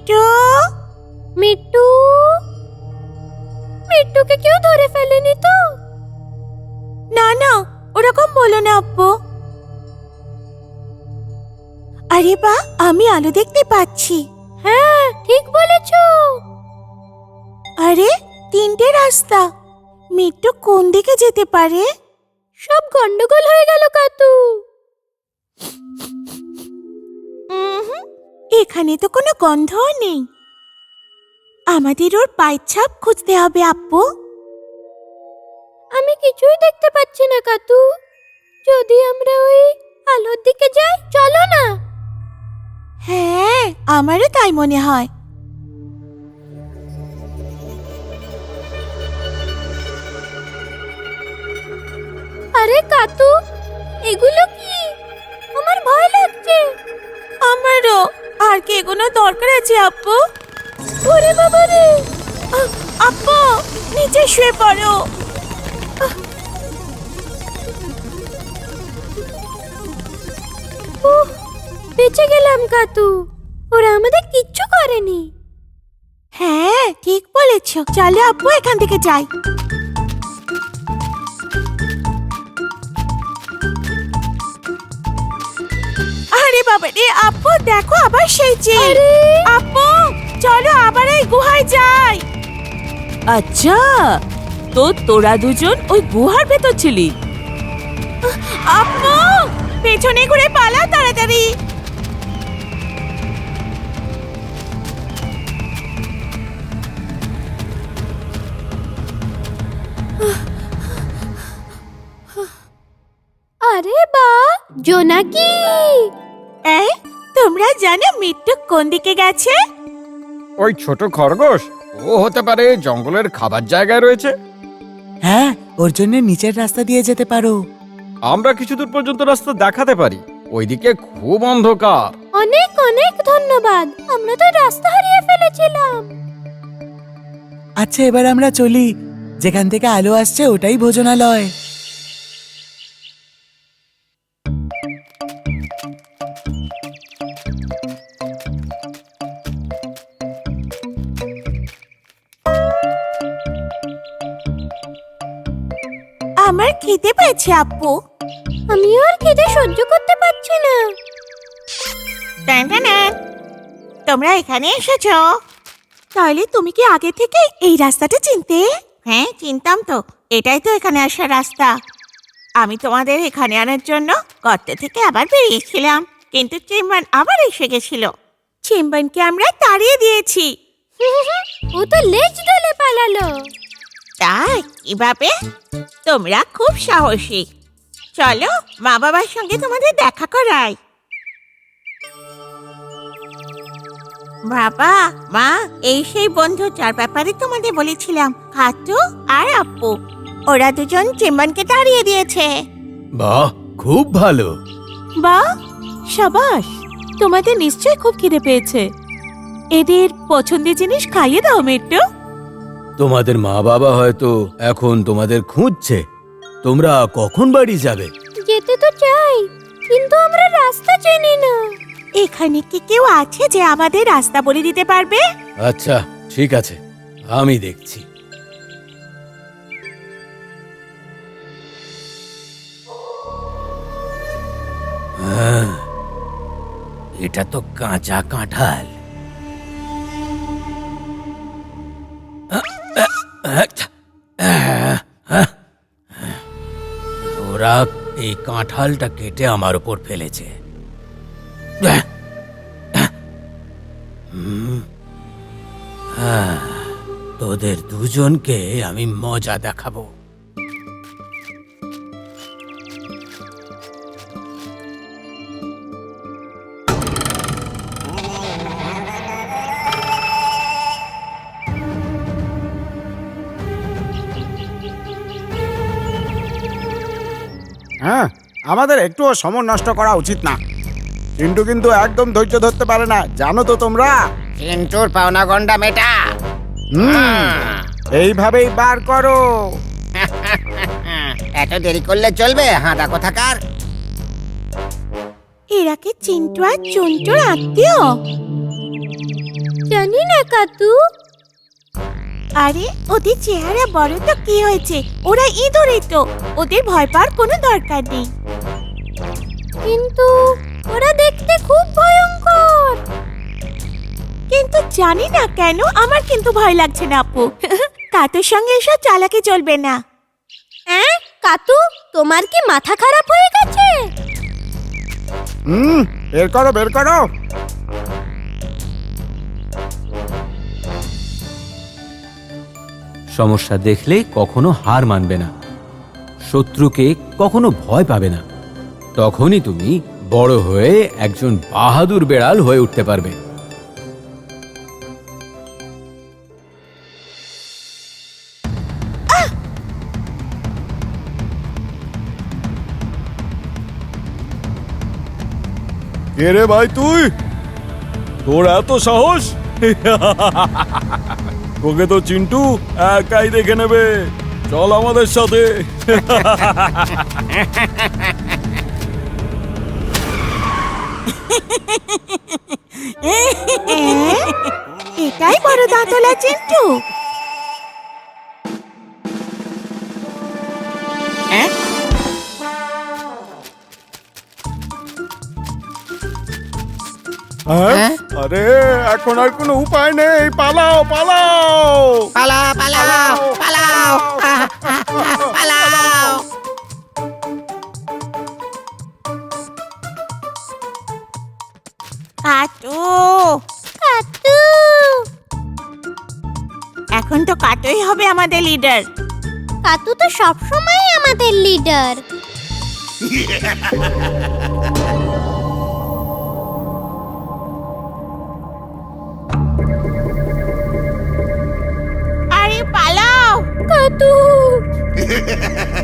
মিট্টু? মিট্টু? মিট্টুকে কেউ ধরে ফেলেনি তো? না না, ওরকম বলো না, আব্বু। আরে বা, আমি আলো দেখতে পাচ্ছি। হ্যাঁ ঠিক বলেছ। আরে, তিনটে রাস্তা। মিট্টু কোন দিকে যেতে পারে? সব গন্ডগোল হয়ে গেল, কাতু। এখানে তো কোনো গন্ধও নেই। আমাদের ওর পায়ের ছাপ খুঁজতে হবে আব্বু। আমি কিছুই দেখতে পাচ্ছি না কাতু। যদি আমরা ওই আলোর দিকে যাই চলো না। হ্যাঁ আমারও তাই মনে হয়। আরে কাতু এগুলো কি? আমার ভয় লাগছে। আমারও। আর কি এগোনো দরকার আছে আব্বু ওরে বাবা রে! আব্বু নিচে শুয়ে পড়ো। বেঁচে গেলাম, কাতু। ওরা আমাদের কিচ্ছু করেনি। হ্যাঁ ঠিক বলেছ। চলো, আপু, এখান থেকে যাই। বাবা রে আব্বু দেখো আবার সেই আরে! আব্বু চলো আবার এই গুহায় যাই। আচ্ছা তো তোরা দুজন ওই গুহার ভেতর ছিলি? আব্বু পেছনে ঘুরে পালাও তাড়াতাড়ি। আরে বা জোনাকি। এই তোমরা জানো মৃত্যু কোন দিকে গেছে? ওই ছোট খরগোশ ও হতে পারে জঙ্গলের খাবার জায়গায় রয়েছে। হ্যাঁ ওর জন্য নিচের রাস্তা দিয়ে যেতে পারো। আমরা কিছু দূর পর্যন্ত রাস্তা দেখাতে পারি। ওইদিকে খুব অন্ধকার। অনেক অনেক ধন্যবাদ। আমরা তো রাস্তা হারিয়ে ফেলেছিলাম। আচ্ছা এবার আমরা চলি। যেখান থেকে আলো আসছে ওটাই ভোজনালয়। আমার খেতে পেয়েছে আপু আমিও আর খেতে সহ্য করতে পারছি না। তোমরা এখানে এসেছ? তাহলে তুমি কি আগে থেকে এই রাস্তাটা চিনতে? হ্যাঁ চিনতাম তো। এটাই তো এখানে আসার রাস্তা। আমি তোমাদের এখানে আনার জন্য গর্ত থেকে আবার বেরিয়েছিলাম কিন্তু চেম্বান আবার এসে গেছিল। চেম্বানকে আমরা তাড়িয়ে দিয়েছি। ও তো লেজ দলে পালালো। তাই কীভাবে তোমরা খুব সাহসী। চলো মা বাবার সঙ্গে তোমাদের দেখা করাই। বাবা মা এই সেই বন্ধু যার ব্যাপারে তোমাদের বলেছিলাম খাতু আর আপু। ওরা দুজন চেম্বানকে তাড়িয়ে দিয়েছে। বাহ খুব ভালো। বা সাবাস তোমাদের নিশ্চয়ই খুব খিদে পেয়েছে। এদের পছন্দের জিনিস খাইয়ে দাও মেট্টু তোমাদের মা বাবা হয়তো এখন তোমাদের খুঁজছে। তোমরা কখন বাড়ি যাবে? যেতে তো চাই কিন্তু আমরা রাস্তা চিনি না। এখানে কি কেউ আছে যে আমাদের রাস্তা বলে দিতে পারবে? আচ্ছা ঠিক আছে আমি দেখছি। হ্যাঁ, এটা তো কাঁচা কাঁঠাল। ওরা এই কাঁঠালটা কেটে আমার উপর ফেলেছে। তোদের দুজনকে আমি মজা দেখাবো। হ্যাঁ আমাদের একটুও সময় নষ্ট করা উচিত না। চিন্টু কিন্তু একদম ধৈর্য ধরতে পারে না জানো তো তোমরা? চিন্টুর পাওনা গন্ডা মেটা। হুম এইভাবেই বার করো। এত দেরি করলে চলবে হাঁদা কোথাকার? এরা কি চিন্টু আর চুন্টুর আত্মীয়? জানি না কাতু। আরে ওদের চেহারা বড় তো কি হয়েছে? ওরা ইঁদুরে তো। ওদের ভয় পাওয়ার কোনো দরকার নেই। কিন্তু ওরা দেখতে খুব ভয়ঙ্কর। কিন্তু জানি না কেন আমার কিন্তু ভয় লাগছে না আপু। কাতুর সঙ্গে এসব চালাকি চলবে না। হ্যাঁ কাতু তোমার কি মাথা খারাপ হয়ে গেছে? হুম বের করো বের করো। সমস্যা দেখলে কখনো হার মানবে না। শত্রুকে কখনো ভয় পাবে না। তখনই তুমি বড় হয়ে একজন বাহাদুর বেড়াল হয়ে উঠতে পারবে। কে রে ভাই তুই? তোর এত সাহস? তোকে তো চিন্টু একাই দেখে নেবে। চল আমাদের সাথে। এটাই বড় দাঁতলা চিন্টু। হ্যাঁ? আরে এখন আর কোনো উপায় নেই। পালাও পালাও। পালাও পালাও পালাও। পালাও। কাটু কাতু এখন তো কাটুই হবে আমাদের লিডার। কাতু তো সবসময় আমাদের লিডার। আরে পালাও কাতু